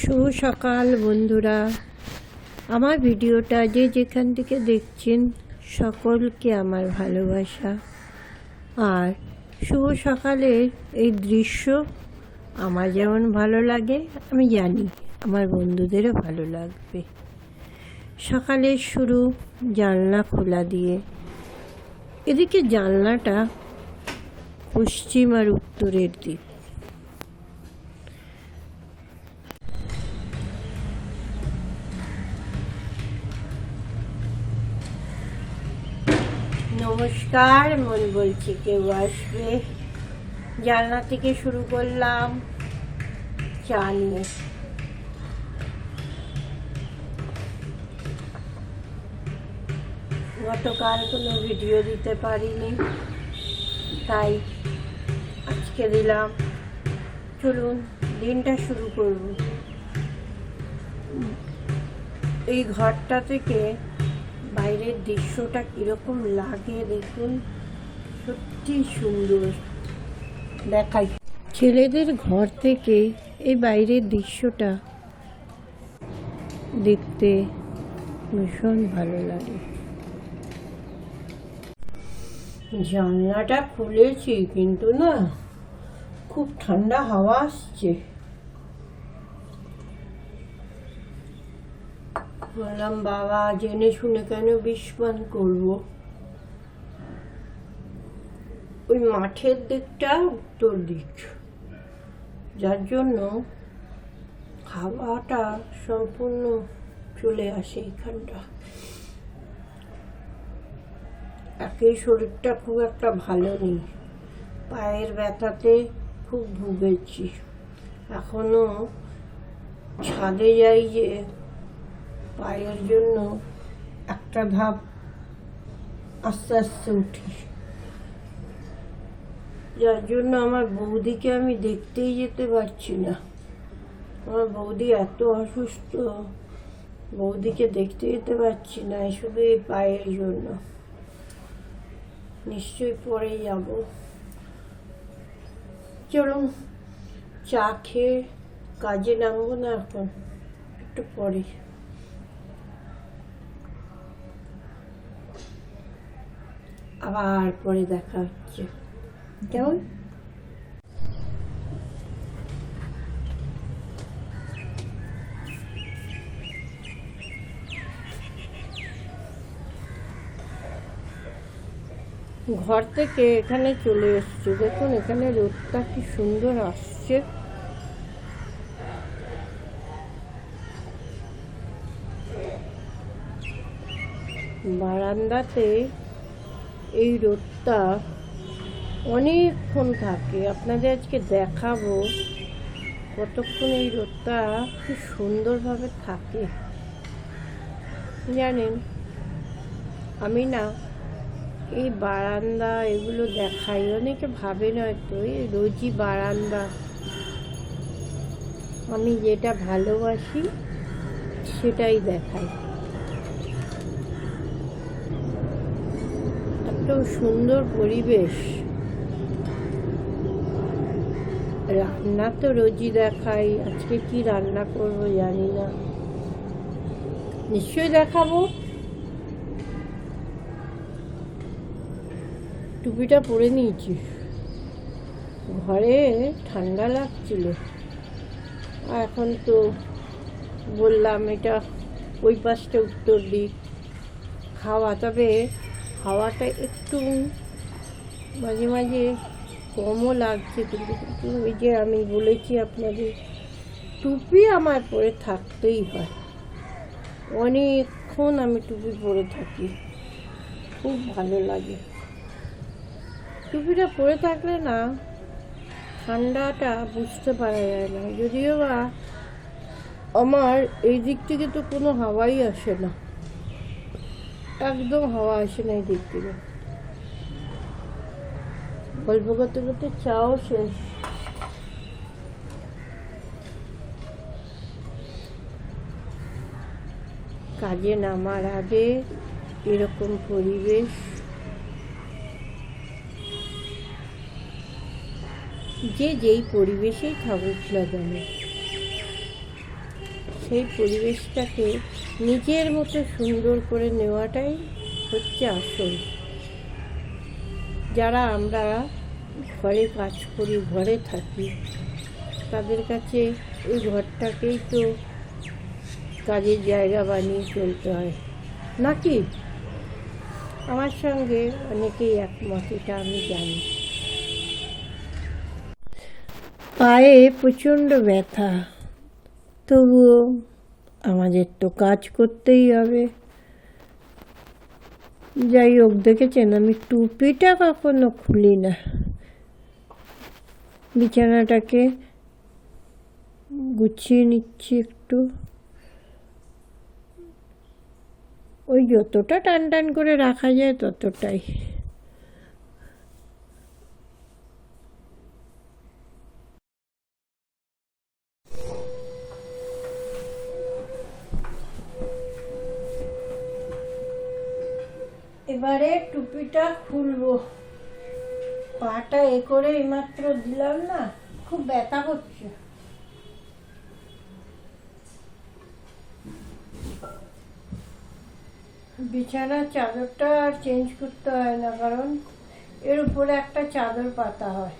শুভ সকাল, বন্ধুরা। আমার ভিডিওটা যে যেখান থেকে দেখছেন, সকলকে আমার ভালোবাসা। আর শুভ সকালের এই দৃশ্য আমার যেমন ভালো লাগে, আমি জানি আমার বন্ধুদেরও ভালো লাগবে। সকালের শুরু জানলা খোলা দিয়ে। এদিকে জানলাটা পশ্চিম আর উত্তরের দিক। নমস্কার, মন বলছি কেউ আসবে। জানলা থেকে শুরু করলাম। চা নিয়ে। গতকাল কোনো ভিডিও দিতে পারিনি, তাই আজকে দিলাম। চলুন, দিনটা শুরু করব। এই ঘরটা থেকে বাইরের দৃশ্যটা কীরকম লাগে দেখুন? সত্যি সুন্দর। দেখাই। ছেলেদের ঘর থেকে এই বাইরের দৃশ্যটা দেখতে ভীষণ ভালো লাগে। জানলাটা খুলেছি, কিন্তু না, খুব ঠান্ডা হাওয়া আসছে। বললাম, বাবা, জেনে শুনে কেন বিষপান করব? ওই মাঠের দিকটা উত্তর দিক। যার জন্য হাওয়াটা সম্পূর্ণ চলে আসে এখানটা। একেই শরীরটা খুব একটা ভালো নেই। পায়ের ব্যথাতে খুব ভুগেছি। এখনও ছাদে যাই যে পায়ের জন্য একটা ধাপ আস্তে আস্তে উঠি। যার জন্য আমার বৌদিকে আমি দেখতেই যেতে পারছি না। আমার বৌদি এত অসুস্থ, বৌদিকে দেখতে যেতে পারছি না শুধু এই পায়ের জন্য। নিশ্চয়ই পরে যাব। চলুন, চা খেয়ে কাজে নামবো না এখন, একটু পরে। আবার পরে দেখা হচ্ছে। কেমন? ঘর থেকে এখানে চলে এসছে। দেখুন, এখানে রোদটা কি সুন্দর আসছে। বারান্দাতে এই রোদটা অনেকক্ষণ থাকে। আপনাদের আজকে দেখাবো কতক্ষণ এই রোদটা খুব সুন্দরভাবে থাকে। জানেন, আমি না এই বারান্দা এগুলো দেখাই, অনেকে ভাবে নয়তো এই রোজই বারান্দা। আমি যেটা ভালোবাসি সেটাই দেখাই। সুন্দর পরিবেশ। রান্না তো রোজই দেখাই, আজকে কি রান্না করব জানি না। নিশ্চয়ই দেখাবো। টুপিটা পরে নিয়েছি। ঘরে ঠান্ডা লাগছিল। এখন তো বললাম এটা ওই পাশটা উত্তর দিক। খাওয়া তবে হাওয়াটা একটু মাঝে মাঝে কমও লাগছে, কিন্তু কিন্তু ওই যে আমি বলেছি আপনাদের, টুপি আমার পরে থাকতেই হয়। অনেকক্ষণ আমি টুপি পরে থাকি। খুব ভালো লাগে। টুপিটা পরে থাকলে না, ঠান্ডাটা বুঝতে পারা যায় না। যদিও বা আমার এই দিক থেকে তো কোনো হাওয়াই আসে না। একদম হাওয়া আসে নাই থেকে গল্প করতে করতে চাও শেষ। কাজে নামার আগে এরকম পরিবেশ। যে যেই পরিবেশেই থাকুক না সেই পরিবেশটাকে নিজের মতো সুন্দর করে নেওয়াটাই হচ্ছে আসল। যারা আমরা ঘরে কাজ করি, ঘরে থাকি, তাদের কাছে ওই ঘরটাকেই তো কাজের জায়গা বানিয়ে চলতে হয়। নাকি? আমার সঙ্গে অনেকেই একমত, এটা আমি জানি। পায়ে প্রচণ্ড ব্যথা। তবুও আমাদের তো কাজ করতেই হবে। যাই হোক, দেখেছেন, আমি টুপিটা কখনো খুলি না। বিছানাটাকে গুছিয়ে নিচ্ছি একটু। ওই যতটা টান টান করে রাখা যায় ততটাই। এবারে টুপিটা খুলবো। পাটা এ করে এইমাত্র দিলাম না, খুব ব্যথা করছে বিছানার চাদরটা আর চেঞ্জ করতে হয় না, কারণ এর উপরে একটা চাদর পাতা হয়।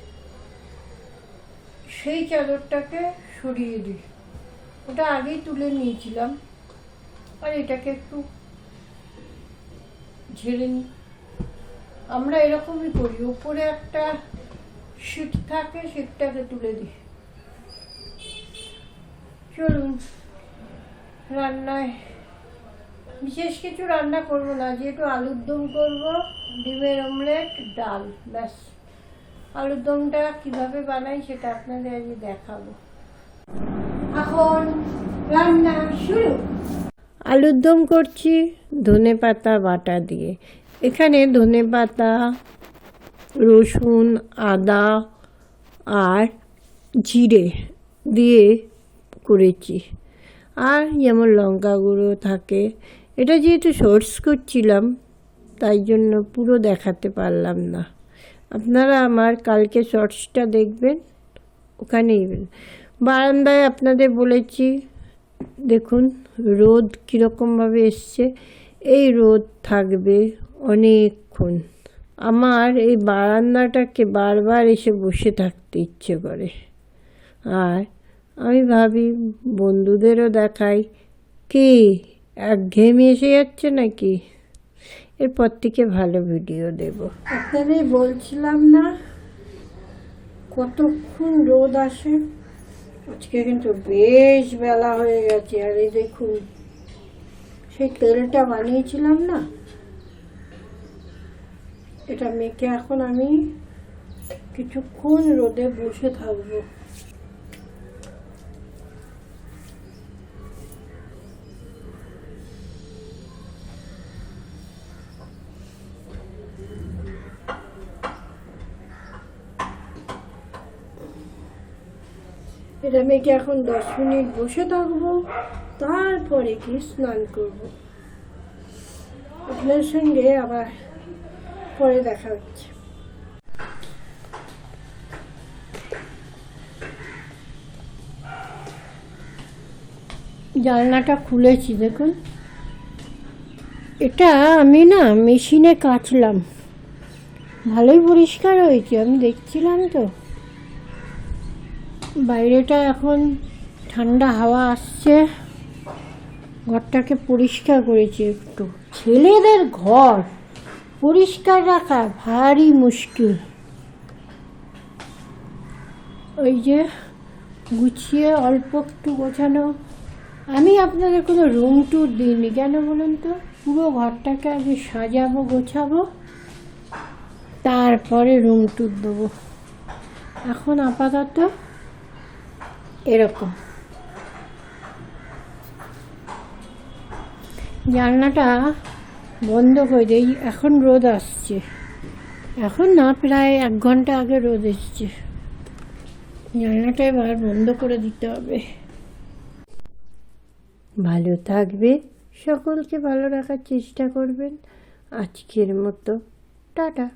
সেই চাদরটাকে সরিয়ে দিই। ওটা আগেই তুলে নিয়েছিলাম। আর এটাকে একটু ঝেড়ে নিই আমরা এরকমই করি, উপরে একটা শীট থাকে শীতটাকে তুলে দিই। চলুন, রান্নায় বিশেষ কিছু রান্না করব না, যেহেতু আলুর দম করব, ডিমের অমলেট, ডাল, ব্যাস। আলুর দমটা কীভাবে বানাই সেটা আপনাদের আজ দেখাবো। এখন রান্না শুরু। আলুর দম করছি, ধনে পাতা বাটা দিয়ে। এখানে ধনে পাতা, রসুন, আদা আর জিরে দিয়ে করেছি। আর যেমন লঙ্কা গুঁড়ো থাকে। এটা যেহেতু শর্টস করছিলাম, তাই জন্য পুরো দেখাতে পারলাম না। আপনারা আমার কালকে শর্টসটা দেখবেন, ওখানেই। বারান্দায় আপনাদের বলেছি দেখুন, রোদ কীরকমভাবে এসছে। এই রোদ থাকবে অনেকক্ষণ। আমার এই বারান্দাটাকে বারবার এসে বসে থাকতে ইচ্ছে করে। আর আমি ভাবি, বন্ধুদেরও দেখাই। কি, একঘেয়েমি এসে যাচ্ছে নাকি? এরপর থেকে ভালো ভিডিও দেব। আপনাদের বলছিলাম না, কতক্ষণ রোদ আসে? আজকে কিন্তু বেশ বেলা হয়ে গেছে, আর এই দেখুন, সেই তেলটা বানিয়েছিলাম না, এটা মেখে এখন আমি কিছুক্ষণ রোদে বসে থাকব। এটা মেখে এখন দশ মিনিট বসে থাকব, তারপরে কি স্নান করব। আপনার সঙ্গে আবার পরে দেখা হচ্ছে। জানলাটা খুলেছি, দেখুন। এটা আমি না মেশিনে কাচলাম। ভালোই পরিষ্কার হয়েছে, আমি দেখছিলাম তো। বাইরেটা এখন ঠান্ডা হাওয়া আসছে। ঘরটাকে পরিষ্কার করেছি একটু। ছেলেদের ঘর পরিষ্কার রাখা ভারী মুশকিল। ওই যে গুছিয়ে অল্প একটু গোছানো। আমি আপনাদের কোনো রুম ট্যুর দিইনি, কেন বলুন তো? পুরো ঘরটাকে আগে সাজাবো, গোছাবো, তারপরে রুম ট্যুর দেবো। এখন আপাতত এরকম। জানলাটা বন্ধ করে দিই এখন রোদ আসছে। এখন না, প্রায় এক ঘণ্টা আগে রোদ এসছে। জানলাটা এবার বন্ধ করে দিতে হবে। ভালো থাকবে। সকলকে ভালো রাখার চেষ্টা করবেন। আজকের মতো, টাটা।